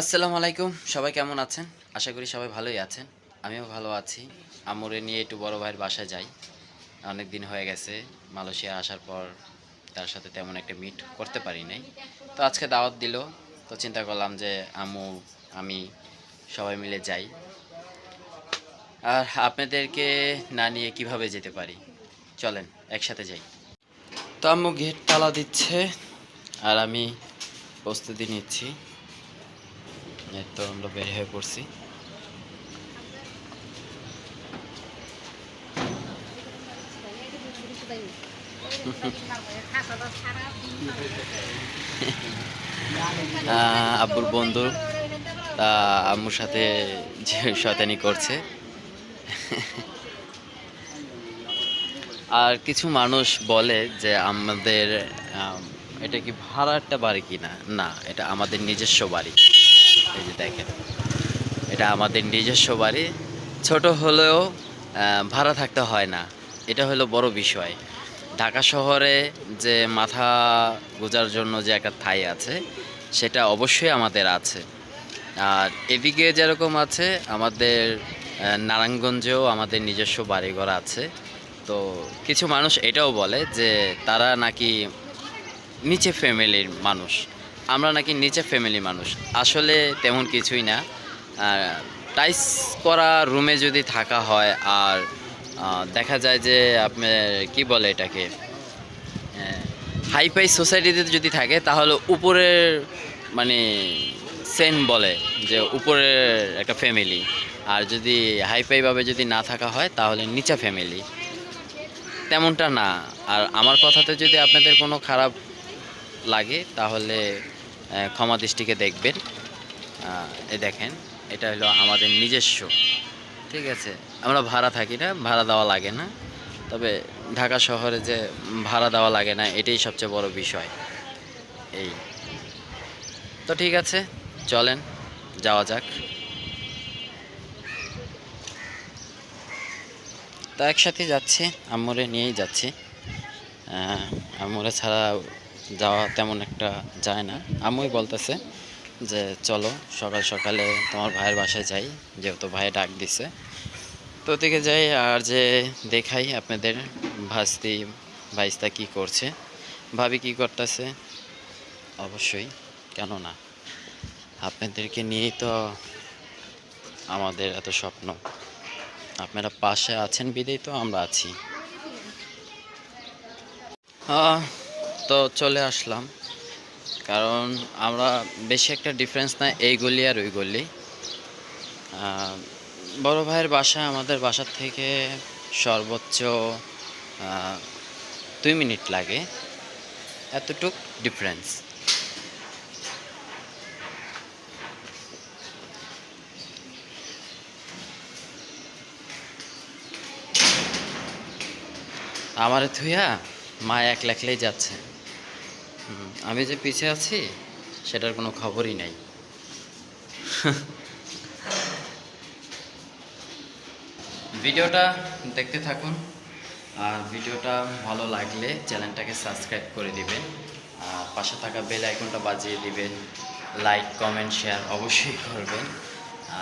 আসসালামু আলাইকুম। সবাই কেমন আছেন? আশা করি সবাই ভালোই আছেন। আমিও ভালো আছি। আমরে নিয়ে একটু বড় ভাইয়ের বাসায় যাই। অনেক দিন হয়ে গেছে। মালয়েশিয়া আসার পর তার সাথে তেমন একটা মিট করতে পারি নাই। তো আজকে দাওয়াত দিল। তো চিন্তা করলাম যে আম্মু, আমি সবাই মিলে যাই। আর আপনাদেরকে না নিয়ে কীভাবে যেতে পারি? চলেন, একসাথে যাই। তো আম্মু গেট তালা দিচ্ছে। আর আমি প্রস্তুতি নিচ্ছি। তো আমরা বের হয়ে পড়ছি। আব্বুর বন্ধু তা আম্মুর সাথে যে শয়তানি করছে। আর কিছু মানুষ বলে যে আমাদের আম, এটা কি ভাড়া একটা বাড়ি কিনা? না এটা আমাদের নিজস্ব বাড়ি। এই যে দেখেন, এটা আমাদের নিজস্ব বাড়ি। ছোট হলেও ভাড়া থাকতে হয় না। এটা হলো বড় বিষয়। ঢাকা শহরে যে মাথা গোজার জন্য যে একটা ঠাই আছে, সেটা অবশ্যই আমাদের আছে। আর এদিকে যেরকম আছে, আমাদের নারায়ণগঞ্জেও আমাদের নিজস্ব বাড়িঘর আছে। তো কিছু মানুষ এটাও বলে যে তারা নাকি নিচে ফ্যামিলির মানুষ। আমরা নাকি নিচে ফ্যামিলি মানুষ। আসলে তেমন কিছুই না। টাইস করা রুমে যদি থাকা হয়, আর দেখা যায় যে আপনার, কি বলে এটাকে? হাইফাই সোসাইটিতে যদি থাকে, তাহলে উপরের মানে সেন বলে যে উপরের একটা ফ্যামিলি আর যদি হাইফাইভাবে যদি না থাকা হয়, তাহলে নিচা ফ্যামিলি তেমনটা না। আর আমার কথাতে যদি আপনাদের কোনো খারাপ লাগে, তাহলে ক্ষমা দৃষ্টিকে দেখবেন। এ দেখেন, এটা হলো আমাদের নিজস্ব, ঠিক আছে? আমরা ভাড়া থাকি না, ভাড়া দেওয়া লাগে না। তবে ঢাকা শহরে যে ভাড়া দেওয়া লাগে না, এটাই সবচেয়ে বড় বিষয়। এই। তো ঠিক আছে, চলেন, যাওয়া যাক। তো একসাথে যাচ্ছি, আম্মুরে নিয়েই যাচ্ছি। আম্মুরে ছাড়া যাওয়া তেমন একটা যায় না। আম্মুই বলতেছে যে, চলো, সকাল সকালে তোমার ভাইয়ের বাসায় যাই, যেহেতু ভাই ডাক দিছে। তো ওদিকে যাই আর যে দেখাই আপনাদের, ভাস্তি ভাইস্তা কি করছে। ভাবি কি করতেছে? অবশ্যই কেন না আপনাদেরকে নিয়েই তো আমাদের এত স্বপ্ন। আপনারা পাশে আছেন বিদেই তো আমরা আছি। তো চলে আসলাম। কারণ আমরা বেশি একটা ডিফারেন্স না এই গলি আর ওই গলি। বড় ভাইয়ের বাসা আমাদের বাসার থেকে সর্বোচ্চ দুই মিনিট লাগে। এতটুক ডিফারেন্স আমার থুইয়া মা এক লেখলেই যাচ্ছে। আমি যে পিছিয়ে আছি, সেটার কোনো খবরই নাই। ভিডিওটা দেখতে থাকুন, আর ভিডিওটা ভালো লাগলে চ্যানেলটাকে সাবস্ক্রাইব করে দিবেন, আর পাশে থাকা বেল আইকনটা বাজিয়ে দিবেন, লাইক, কমেন্ট, শেয়ার অবশ্যই করবেন।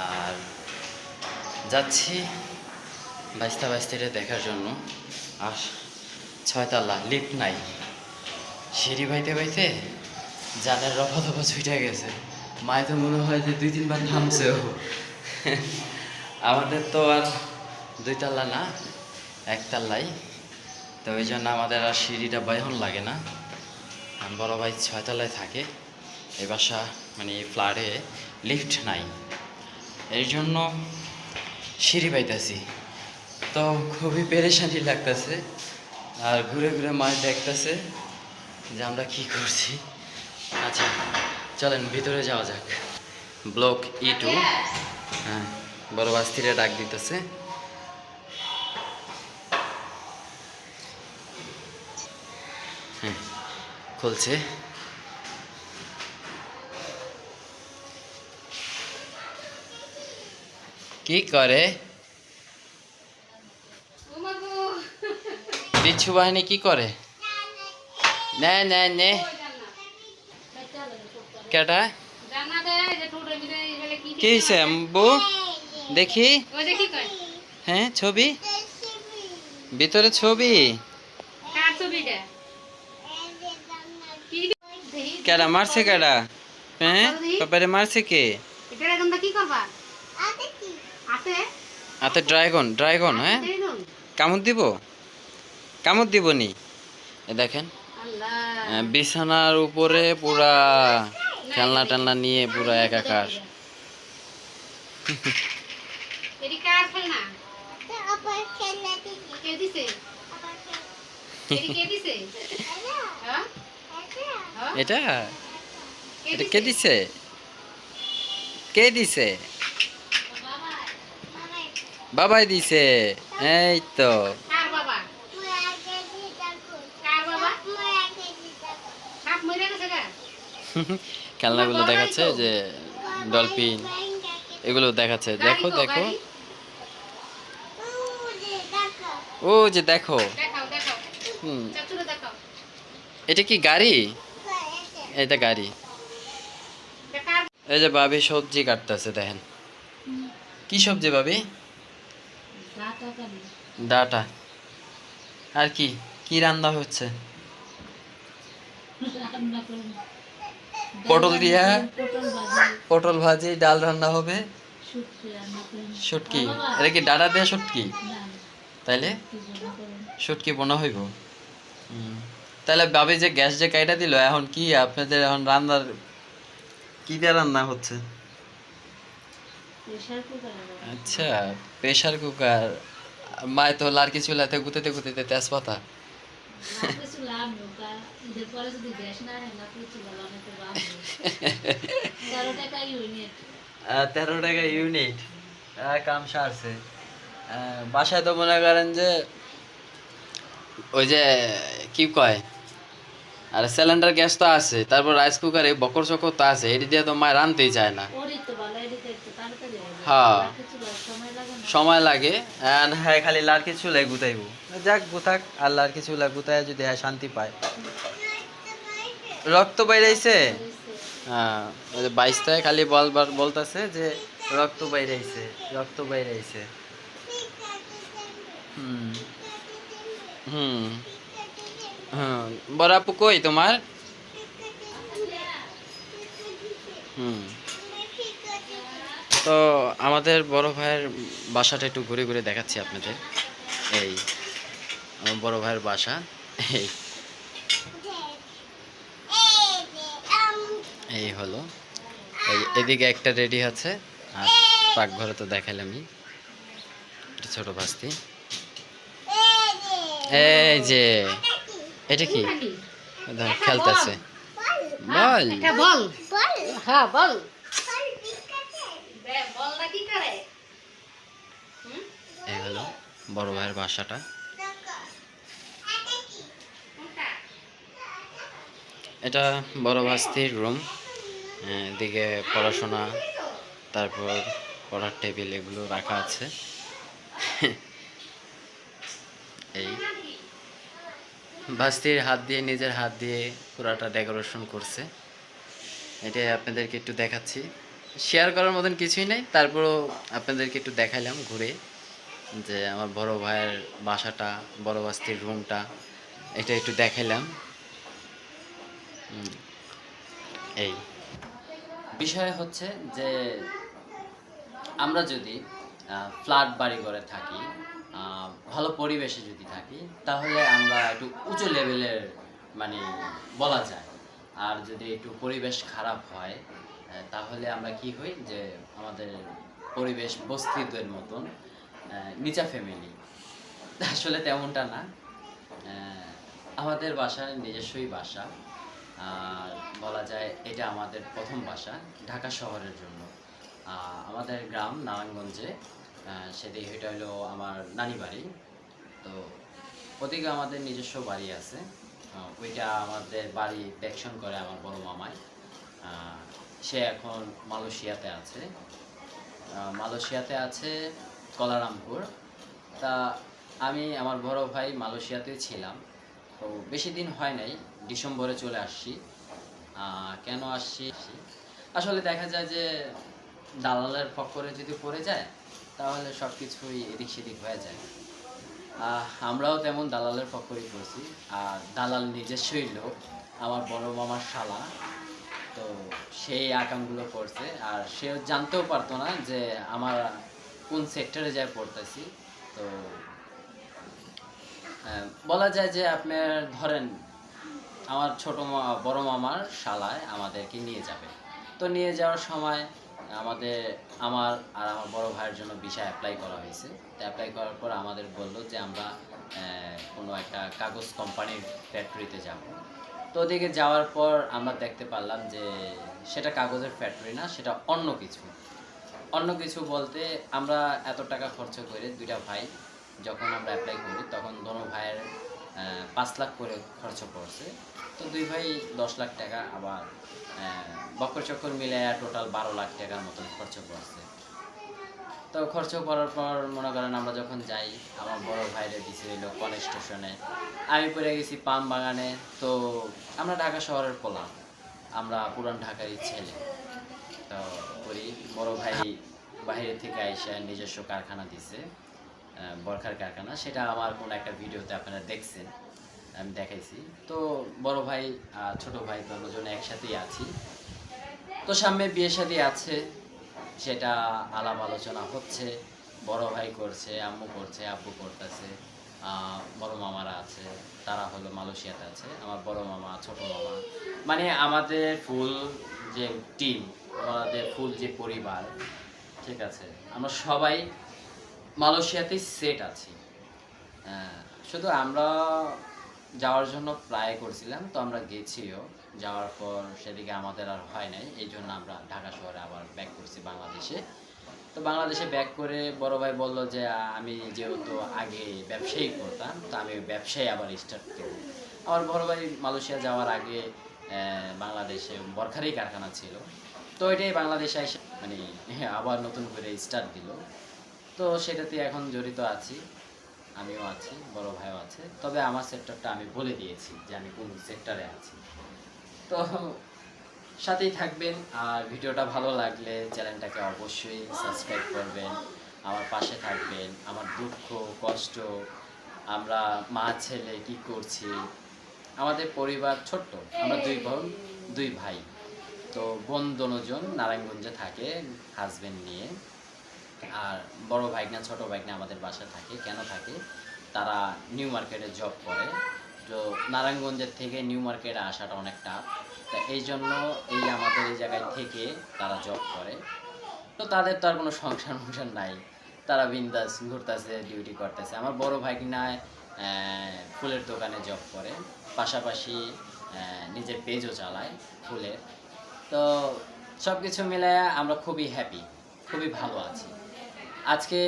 আর যাচ্ছি বাইস্তা বাইস্তিটা দেখার জন্য। আর ছয়তলা লিফট নাই। সিঁড়ি বাইতে বাইতে জানের রফা দফা ছুটে গেছে। মায়ে তো মনে হয় যে দুই তিনবার থামছেও আমাদের তো আর দুইতলা না একতলাই তো ওই জন্য আমাদের আর সিঁড়িটা বাইহন লাগে না। বড় ভাই ছয়তলায় থাকে। এই বাসা মানে ফ্ল্যাটে লিফট নাই। এই জন্য সিঁড়ি পাইতেছি তো খুবই পেরেশানি লাগতেছে। আর ঘুরে ঘুরে মাছ দেখতেছে। যে আমরা কি করছি? আচ্ছা চলেন ভিতরে যাওয়া যাক। ব্লক ই টু হ্যাঁ বড় বাস্তিরে ডাক দিতেছে। হ্যাঁ খুলছে। কি করে? বিচ্ছু বাহিনী কি করে? নে নে নে। কেটা? কি হয়েছে আম্বু? দেখি। হ্যাঁ ছবি? ভিতরে ছবি? কেডা মারছে কেডা হ্যাঁ বাবারে মারছে কে? হাতে ড্রাগন ড্রাগন হ্যাঁ? কামড় দিব? কামড় দিব নি? দেখেন। বিছানার উপরে পুরা খেলনা টেলনা নিয়ে পুরা একাকার। এটি হ্যাঁ? হ্যাঁ? এটা? এটা কে দিছে? কে দিছে? বাবাই দিছে। এই তো কার বাবা কার বাবা সাপ মরে গেছে গা খেলনাগুলো দেখাচ্ছে যে ডলফিন এগুলো দেখাচ্ছে। দেখো দেখো। ও যে দেখো। এটা কি গাড়ি? এটা গাড়ি। এই যে ভাবি সবজি কাটতেছে দেখেন। কি সবজি ভাবি? ডাটা আর কি? কি রান্না হচ্ছে? পটল দিয়া? পটল ভাজি ডাল রান্না হবে? শুটকি। এটা কি ডাটা দেয়া শুটকি? তাইলে? শুটকি বোনা হইব। তাহলে ভাবি যে গ্যাস যে কাইটা দিল এখন কি আপনাদের এখন রান্নার কি দিয়ে রান্না হচ্ছে? আচ্ছা প্রেসার কুকার। মায় তো লার্কি চুলাতে গুতেতে গুতেতে তেজপাতা। তেরো টাকা ইউনিট কাম সারছে বাসায় তো মনে করেন যে ওই যে কি কয় আর সিলিন্ডার গ্যাস তো আছে তারপর রাইস কুকারে বকর চকর তো আছে এটি দিয়ে তো মা রানতেই চায় না হ্যাঁ সময় লাগে। And হ্যাঁ খালি লার্কি চুলাই গুতাইব যাক গুতাক আর লার্কি চুলা গুতায় যদি হ্যাঁ শান্তি পায়। রক্ত বাইরাইছে হ্যাঁ বাইশটায় খালি বলবার বলতেছে যে রক্ত বাইরাইছে রক্ত বাইরাইছে হুম। হুম। হুম বড় আপু কই তোমার? হুম। তো আমাদের বড় ভাইয়ের বাসাটা একটু ঘুরে ঘুরে দেখাচ্ছি আপনাদের। এই আমার বড় ভাইয়ের বাসা। এই। এই হলো। এই এদিকে একটা রেডি আছে আর পাকঘরে তো দেখালামই। ছোট বাস্তি এই যে এটা কি? খেলতেছে। বল। বল। হ্যাঁ বল। এই হলো বড় ভাইয়ের বাসাটা। এটা বড় ভাস্তির রুম এদিকে পড়াশোনা, তারপর পড়ার টেবিল এগুলো রাখা আছে। এই। ভাস্তির হাত দিয়ে, নিজের হাত দিয়ে পুরাটা ডেকোরেশন করছে। এটা আপনাদেরকে একটু দেখাচ্ছি। শেয়ার করার মতন কিছুই নেই, তারপরও আপনাদেরকে একটু দেখাইলাম ঘুরে। যে আমার বড় ভাইয়ের বাসাটা, বড় ভাস্তির রুমটা এটা একটু দেখাইলাম। এই। বিষয় হচ্ছে যে আমরা যদি ফ্ল্যাট বাড়ি ঘরে থাকি ভালো পরিবেশে যদি থাকি, তাহলে আমরা একটু উঁচু লেভেলের মানে বলা যায়। আর যদি একটু পরিবেশ খারাপ হয় তাহলে আমরা কি হই যে আমাদের পরিবেশ বস্তিদের মতন নিচা ফ্যামিলি। আসলে তেমনটা না। আমাদের বাসা নিজস্বই বাসা। আর বলা যায় এটা আমাদের প্রথম বাসা ঢাকা শহরের জন্য। আমাদের গ্রাম নারায়ণগঞ্জে। সেটি এটা হলো আমার নানি বাড়ি তো ওদিকে আমাদের নিজস্ব বাড়ি আছে। ওইটা আমাদের বাড়ি দেখশন করে আমার বড় মামায় সে এখন মালয়েশিয়াতে আছে। মালয়েশিয়াতে আছে কলারামপুর। তা আমি আমার বড় ভাই মালয়েশিয়াতে ছিলাম। তো বেশি দিন হয় নাই, ডিসেম্বরে চলে আসছি। কেন আসছি? আসলে দেখা যায় যে দালালের ফক্করে যদি পড়ে যায়, তাহলে সব কিছুই এদিক সেদিক হয়ে যায়। আমরাও তেমন দালালের ফক্করই করছি আর দালাল নিজস্বই লোক, আমার বড় মামার শালা। তো সেই আকামগুলো করছে। আর সে জানতেও পারতো না যে আমার কোন সেক্টরে যায় পড়তেছি, তো বলা যায় যে আপনার ধরেন আমার ছোট বড় মামার শালায় আমাদেরকে নিয়ে যাবে। তো নিয়ে যাওয়ার সময় আমাদের, আমার আর আমার বড় ভাইয়ের জন্য ভিসা অ্যাপ্লাই করা হয়েছে। তো অ্যাপ্লাই করার পর আমাদের বলল যে আমরা কোনো একটা কাগজ কোম্পানির ফ্যাক্টরিতে যাব। তো ওদিকে যাওয়ার পর আমরা দেখতে পারলাম যে সেটা কাগজের ফ্যাক্টরি না, সেটা অন্য কিছু। অন্য কিছু বলতে আমরা এত টাকা খরচ করে দুইটা ভাই যখন আমরা অ্যাপ্লাই করি তখন দোনো ভাইয়ের পাঁচ লাখ করে খরচ পড়ছে। তো দুই ভাই দশ লাখ টাকা আবার আহ, বক্কর চক্কর মিলে টোটাল বারো লাখ টাকার মতন খরচ পড়ছে। তো খরচ করার পর মনে করেন আমরা যখন যাই আমার বড় ভাইরে দিছে হইল কলেজ স্টেশনে আমি পড়ে গেছি পাম বাগানে তো আমরা ঢাকা শহরের পোলা আমরা পুরান ঢাকারই ছেলে। তো করি বড় ভাই বাইরে থেকে আইসা নিজস্ব কারখানা দিছে বরখার কারখানা। সেটা আমার কোনো একটা ভিডিওতে আপনারা দেখছেন, আমি দেখাইছি। তো বড় ভাই ছোট ভাই দুজনে একসাথেই আছি। তো সামনে বিয়ে শাদী আছে, সেটা আলাপ আলোচনা হচ্ছে। বড় ভাই করছে, আম্মু করছে, আব্বু করতেছে বড় মামারা আছে, তারা হলো মালয়েশিয়াতে আছে। আমার বড় মামা, ছোট মামা। মানে আমাদের ফুল যে টিম, আমাদের ফুল যে পরিবার ঠিক আছে। আমরা সবাই মালয়েশিয়াতেই সেট আছি। শুধু আমরা যাওয়ার জন্য প্রায় করছিলাম, তো আমরা গেছিও। যাওয়ার পর সেদিকে আমাদের আর হয় নাই, এই জন্য আমরা ঢাকা শহরে আবার ব্যাক করছি বাংলাদেশে। তো বাংলাদেশে ব্যাক করে বড় ভাই বলল যে, আমি যেহেতু আগে ব্যবসায়ী করতাম, তো আমি ব্যবসায় আবার স্টার্ট করব। আমার বড় ভাই মালয়েশিয়া যাওয়ার আগে বাংলাদেশে বরখারি কারখানা ছিল। তো এটাই বাংলাদেশে এসে মানে আবার নতুন করে স্টার্ট দিল। তো সেটাতে এখন জড়িত আছি, আমিও আছি, বড় ভাইও আছে। তবে আমার সেক্টরটা আমি বলে দিয়েছি যে আমি কোন সেক্টরে আছি। তো সাথেই থাকবেন আর ভিডিওটা ভালো লাগলে চ্যানেলটাকে অবশ্যই সাবস্ক্রাইব করবেন, আমার পাশে থাকবেন, আমার দুঃখ, কষ্ট, আমরা মা ছেলে কি করছি, আমাদের পরিবার ছোট্ট, আমরা দুই বোন, দুই ভাই। তো বোন দনোজন নারায়ণগঞ্জে থাকে হাজবেন্ড নিয়ে। আর বড় ভাইগনা, ছোট ভাইগনা আমাদের বাসায় থাকে। কেন থাকে? তারা নিউ মার্কেটে জব করে। তো নারায়ণগঞ্জের থেকে নিউ মার্কেটে আসাটা অনেক টাফ তা এই জন্য এই আমাদের এই জায়গায় থেকে তারা জব করে। তো তাদের তো আর কোনো সংসার সংসার নাই। তারা বিন্দাস ঘুরতেছে ডিউটি করতেছে। আমার বড় ভাই কিনা ফুলের দোকানে জব করে। পাশাপাশি নিজের পেজও চালায় ফুলের। তো সব কিছু মিলে আমরা খুবই হ্যাপি খুবই ভালো আছি। আজকে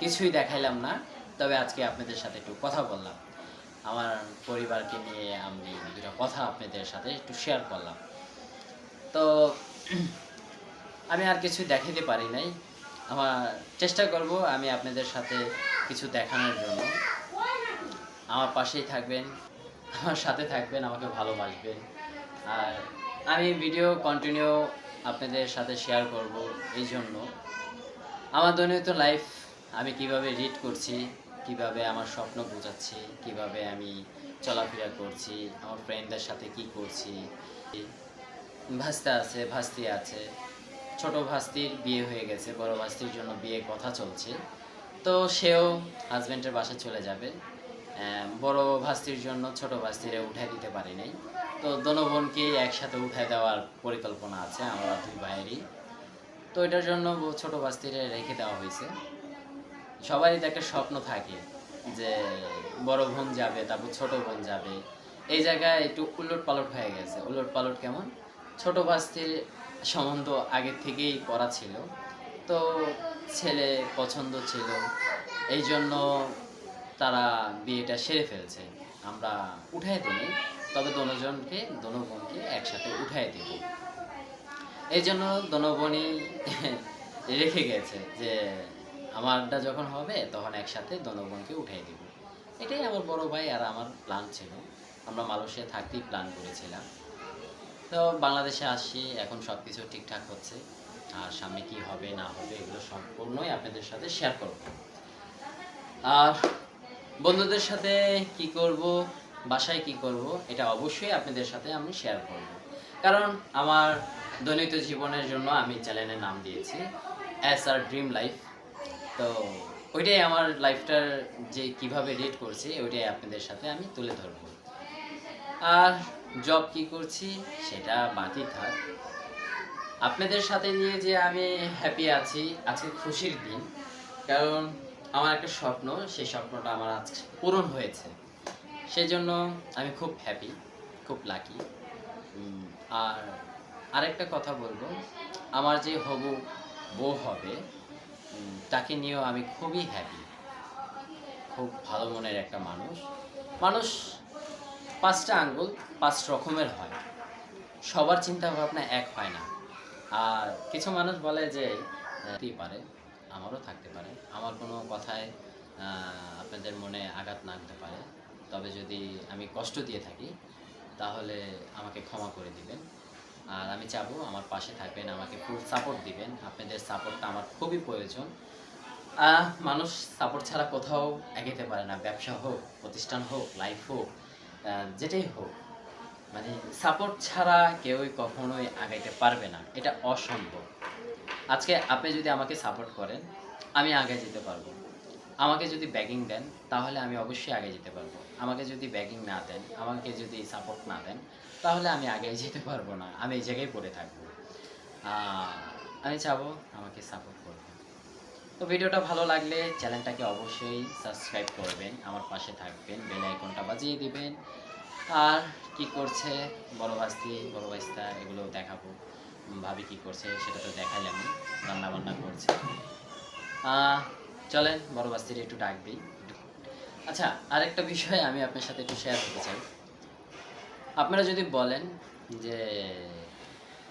কিছুই দেখাইলাম না, তবে আজকে আপনাদের সাথে একটু কথা বললাম। আমার পরিবারকে নিয়ে আমি দুটো কথা আপনাদের সাথে একটু শেয়ার করলাম। তো আমি আর কিছু দেখাতে পারি নাই। আমার চেষ্টা করব আমি আপনাদের সাথে কিছু দেখানোর জন্য। আমার পাশেই থাকবেন, আমার সাথে থাকবেন, আমাকে ভালোবাসবেন। আর আমি ভিডিও কন্টিনিউ আপনাদের সাথে শেয়ার করব এই জন্য। আমার দৈনন্দিন লাইফ আমি কীভাবে রিড করছি, কীভাবে আমার স্বপ্ন বোঝাচ্ছি, কীভাবে আমি চলাফেরা করছি, আমার ফ্রেন্ডদের সাথে কি করছি। ভাস্তা আছে, ভাস্তি আছে। ছোট ভাস্তির বিয়ে হয়ে গেছে, বড় ভাস্তির জন্য বিয়ে কথা চলছে। তো সেও হাজব্যান্ডের বাসায় চলে যাবে। বড় ভাস্তির জন্য ছোট ভাস্তিরে উঠাই দিতে পারি নাই। তো দোনো বোনকে একসাথে উঠাই দেওয়ার পরিকল্পনা আছে, আমরা দুই ভাইয়েরই। তো এটার জন্য ছোট বাস্তিরে রেখে দেওয়া হয়েছে। সবারই তো একটা স্বপ্ন থাকে যে বড় বোন যাবে, তারপর ছোট বোন যাবে। এই জায়গায় একটু উলট পালট হয়ে গেছে। উলট পালট কেমন? ছোট বাস্তির সম্বন্ধ আগের থেকেই করা ছিল। তো ছেলে পছন্দ ছিল, এই জন্য তারা বিয়েটা সেরে ফেলছে। আমরা উঠাই দিই। তবে দোনোজনকে দোনো বোনকে একসাথে উঠাই দেবো। এই জন্য দনবনি রেখে গেছে যে আমারটা যখন হবে, তখন একসাথে দনবনকে উঠাই দেব। এটাই আমার বড় ভাই আর আমার প্ল্যান ছিল। আমরা মালয়েশিয়া থাকতেই প্ল্যান করেছিলাম। তো বাংলাদেশে আসি, এখন সব কিছু ঠিকঠাক হচ্ছে। আর সামনে কি হবে, না হবে, এগুলো সম্পূর্ণই আপনাদের সাথে শেয়ার করব। আর বন্ধুদের সাথে কি করব বাসায় কি করব, এটা অবশ্যই আপনাদের সাথে আমি শেয়ার করব। কারণ আমার দৈনিক জীবনের জন্য আমি চ্যানেলের নাম দিয়েছি অ্যাস আর ড্রিম লাইফ তো ওইটাই আমার লাইফটার যে কীভাবে রেড করছি, ওইটাই আপনাদের সাথে আমি তুলে ধরবো। আর জব কি করছি, সেটা বাকি থাক। আপনাদের সাথে নিয়ে যে আমি হ্যাপি আছি, আজকে খুশির দিন। কারণ আমার একটা স্বপ্ন, সেই স্বপ্নটা আমার আজ পূরণ হয়েছে। সেই জন্য আমি খুব হ্যাপি খুব লাকি আর আরেকটা কথা বলব, আমার যে হবু বউ হবে তাকে নিয়েও আমি খুবই হ্যাপি খুব ভালো মনের একটা মানুষ। মানুষ পাঁচটা আঙ্গুল, পাঁচ রকমের হয়। সবার চিন্তা ভাবনা এক হয় না। আর কিছু মানুষ বলে যে পারে, আমারও থাকতে পারে। আমার কোনো কথায় আপনাদের মনে আঘাত না হতে পারে। তবে যদি আমি কষ্ট দিয়ে থাকি, তাহলে আমাকে ক্ষমা করে দিবেন। আর আমি চাবো আমার পাশে থাকবেন, আমাকে ফুল সাপোর্ট দিবেন। আপনাদের সাপোর্টটা আমার খুবই প্রয়োজন। মানুষ সাপোর্ট ছাড়া কোথাও এগোতে পারে না। ব্যবসা হোক, প্রতিষ্ঠান হোক লাইফ হোক যেটাই হোক। মানে সাপোর্ট ছাড়া কেউই কখনোই আগাইতে পারবে না। এটা অসম্ভব। আজকে আপনি যদি আমাকে সাপোর্ট করেন, আমি আগে যেতে পারব। আমাকে যদি ব্যাগিং দেন, তাহলে আমি অবশ্যই আগে যেতে পারব। আমাকে যদি ব্যাগিং না দেন, আমাকে যদি সাপোর্ট না দেন, তাহলে আমি আগে যেতে পারব না। আমি এই জায়গায় পড়ে থাকব। আমি চাবো আমাকে সাপোর্ট করবেন। তো ভিডিওটা ভালো লাগলে চ্যানেলটাকে অবশ্যই সাবস্ক্রাইব করবেন, আমার পাশে থাকবেন বেল আইকনটা বাজিয়ে দিবেন। আর কি করছে বড় বাস্তি বড় বাস্তা এগুলো দেখাবো। ভাবি কি করছে সেটা তো দেখাইলাম রান্না বান্না করছে চলেন বড় বাস্তির একটু ডাক দিই। আচ্ছা আরেকটা বিষয় আমি আপনার সাথে একটু শেয়ার করতে চাই। আপনারা যদি বলেন যে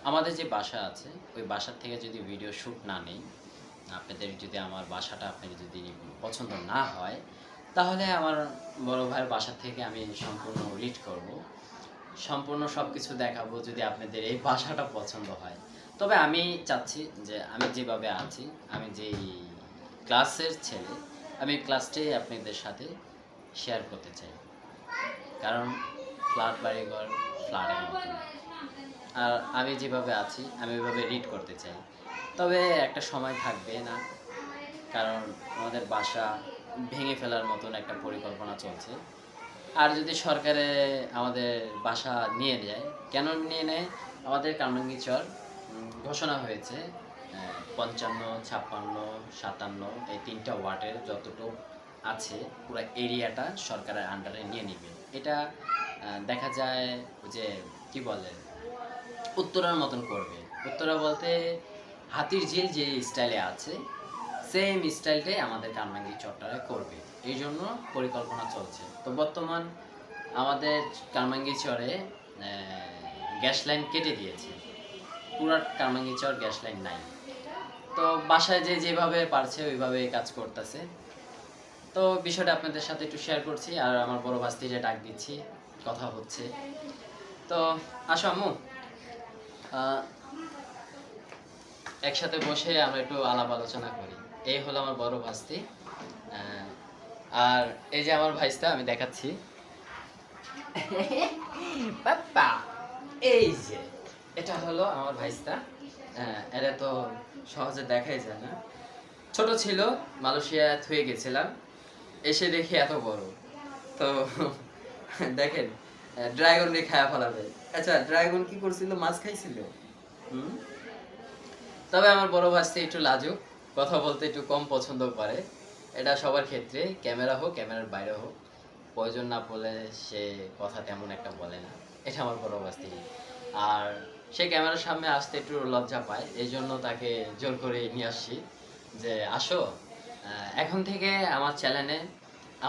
আমাদের যে বাসা আছে, ওই বাসার থেকে যদি ভিডিও শ্যুট না নেই, আপনাদের যদি আমার বাসাটা আপনাদের যদি পছন্দ না হয়, তাহলে আমার বড় ভাইয়ের বাসা থেকে আমি সম্পূর্ণ লিড করব। সম্পূর্ণ সব কিছু দেখাবো যদি আপনাদের এই বাসাটা পছন্দ হয়। তবে আমি চাচ্ছি যে আমি যেভাবে আছি, আমি যেই ক্লাসের ছেলে, আমি ক্লাসটাই আপনাদের সাথে শেয়ার করতে চাই। কারণ ফ্ল্যাট বাড়িঘর ফ্ল্যাটের মতন আর আমি যেভাবে আছি, আমি ওইভাবে রিড করতে চাই। তবে একটা সময় থাকবে না, কারণ আমাদের বাসা ভেঙে ফেলার মতন একটা পরিকল্পনা চলছে। আর যদি সরকারে আমাদের বাসা নিয়ে যায় কেন নিয়ে নেয়? আমাদের কামরাঙ্গিচর ঘোষণা হয়েছে পঞ্চান্ন, ছাপ্পান্ন, সাতান্ন, এই তিনটা ওয়ার্ডের যতটুকু আছে, পুরো এরিয়াটা সরকারের আন্ডারে নিয়ে নেবে এটা দেখা যায় যে, কি বলে, উত্তরার মতন করবে। উত্তরা বলতে হাতির ঝিল যে স্টাইলে আছে সেম স্টাইলটাই আমাদের কামরাঙ্গি চট্টারে করবে। এই জন্য পরিকল্পনা চলছে। তো বর্তমান আমাদের কামরাঙ্গি চরে গ্যাস লাইন কেটে দিয়েছে। পুরা কামরাঙ্গি চর গ্যাস লাইন নাই। তো বাসায় যে যেভাবে পারছে ওইভাবে কাজ করতেছে। তো বিষয়টা আপনাদের সাথে একটু শেয়ার করছি, আর আমার বড় ভাস্তিরে ডাক দিচ্ছি, কথা হচ্ছে। তো আসো আম্মু। একসাথে বসে আমরা একটু আলাপ আলোচনা করি। এই হলো আমার বড় ভাস্তি। আর এই যে আমার ভাইস্তা, আমি দেখাচ্ছি। এই যে, এটা হলো আমার ভাইস্তা। এটা তো সহজে দেখাই যায় না। ছোট ছিল মালয়েশিয়া থুয়ে গেছিলাম। এসে দেখি এত বড়। তো দেখেন ড্রাগন রে খায়া ফেলাবে। আচ্ছা ড্রাগন কি করছিল? মাছ খাইছিল? হুম? তবে আমার বড় ভাস্তি একটু লাজুক। কথা বলতে একটু কম পছন্দ করে। এটা সবার ক্ষেত্রে, ক্যামেরা হোক, ক্যামেরার বাইরে হোক। প্রয়োজন না পড়লে সে কথা তেমন একটা বলে না। এটা আমার বড় ভাস্তি আর সে ক্যামেরার সামনে আসতে একটু লজ্জা পায়। এই জন্য তাকে জোর করে নিয়ে আসছি যে, আসো। এখন থেকে আমার চ্যানেলে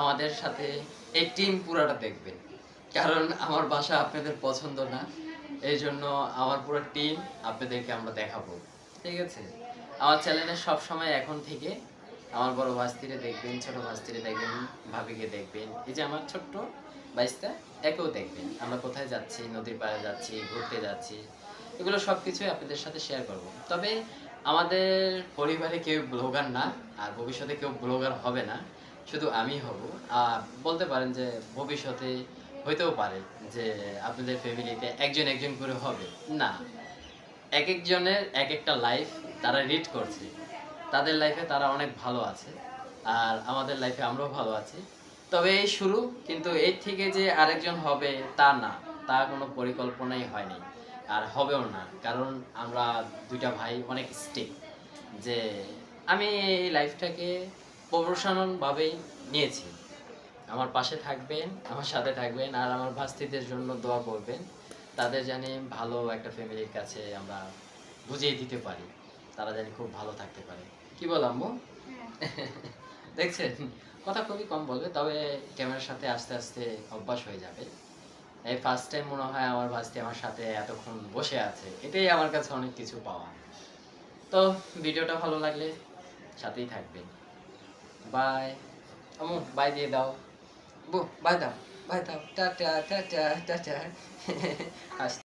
আমাদের সাথে এই টিম পুরাটা দেখবেন। কারণ আমার বাসা আপনাদের পছন্দ না। এই জন্য আমার পুরো টিম আপনাদেরকে আমরা দেখাবো। ঠিক আছে? আমার চ্যানেলে সব সময় এখন থেকে আমার বড় ভাস্তিরে দেখবেন, ছোট ভাস্তিরে দেখবেন, ভাবিকে দেখবেন। এই যে আমার ছোট্ট বাইশটা একেও দেখবেন। আমরা কোথায় যাচ্ছি, নদীর পাড়ে যাচ্ছি, ঘুরতে যাচ্ছি। এগুলো সব কিছুই আপনাদের সাথে শেয়ার করব। তবে আমাদের পরিবারে কেউ ব্লগার না, আর ভবিষ্যতে কেউ ব্লগার হবে না, শুধু আমি হব। আর বলতে পারেন যে ভবিষ্যতে হইতেও পারে যে আপনাদের ফ্যামিলিতে একজন একজন করে হবে। না এক একজনের এক একটা লাইফ তারা রিড করছে। তাদের লাইফে তারা অনেক ভালো আছে, আর আমাদের লাইফে আমরাও ভালো আছি। তবে এই শুরু, কিন্তু এর থেকে যে আরেকজন হবে তা না, তা কোনো পরিকল্পনাই হয়নি। আর হবেও না। কারণ আমরা দুইটা ভাই অনেক স্টেক যে আমি এই লাইফটাকে প্রফেশনালভাবেই নিয়েছি। আমার পাশে থাকবেন আমার সাথে থাকবেন আর আমার ভাস্তিদের জন্য দোয়া করবেন। তাদের জানি ভালো একটা ফ্যামিলির কাছে আমরা বুঝিয়ে দিতে পারি। তারা জানি খুব ভালো থাকতে পারে। কি বললাম আম্মু? দেখছেন? কথা খুবই কম বলবে তবে ক্যামেরার সাথে আস্তে আস্তে অভ্যাস হয়ে যাবে। এই ফার্স্ট টাইম মনে হয় আমার ভাস্তি আমার সাথে এতক্ষণ বসে আছে। এটাই আমার কাছে অনেক কিছু পাওয়া। তো ভিডিওটা ভালো লাগলে সাথেই থাকবেন। বাই আমু বাই দিয়ে দাও। বু বাই দাও বাই দাও। টা টা টা টা টাটা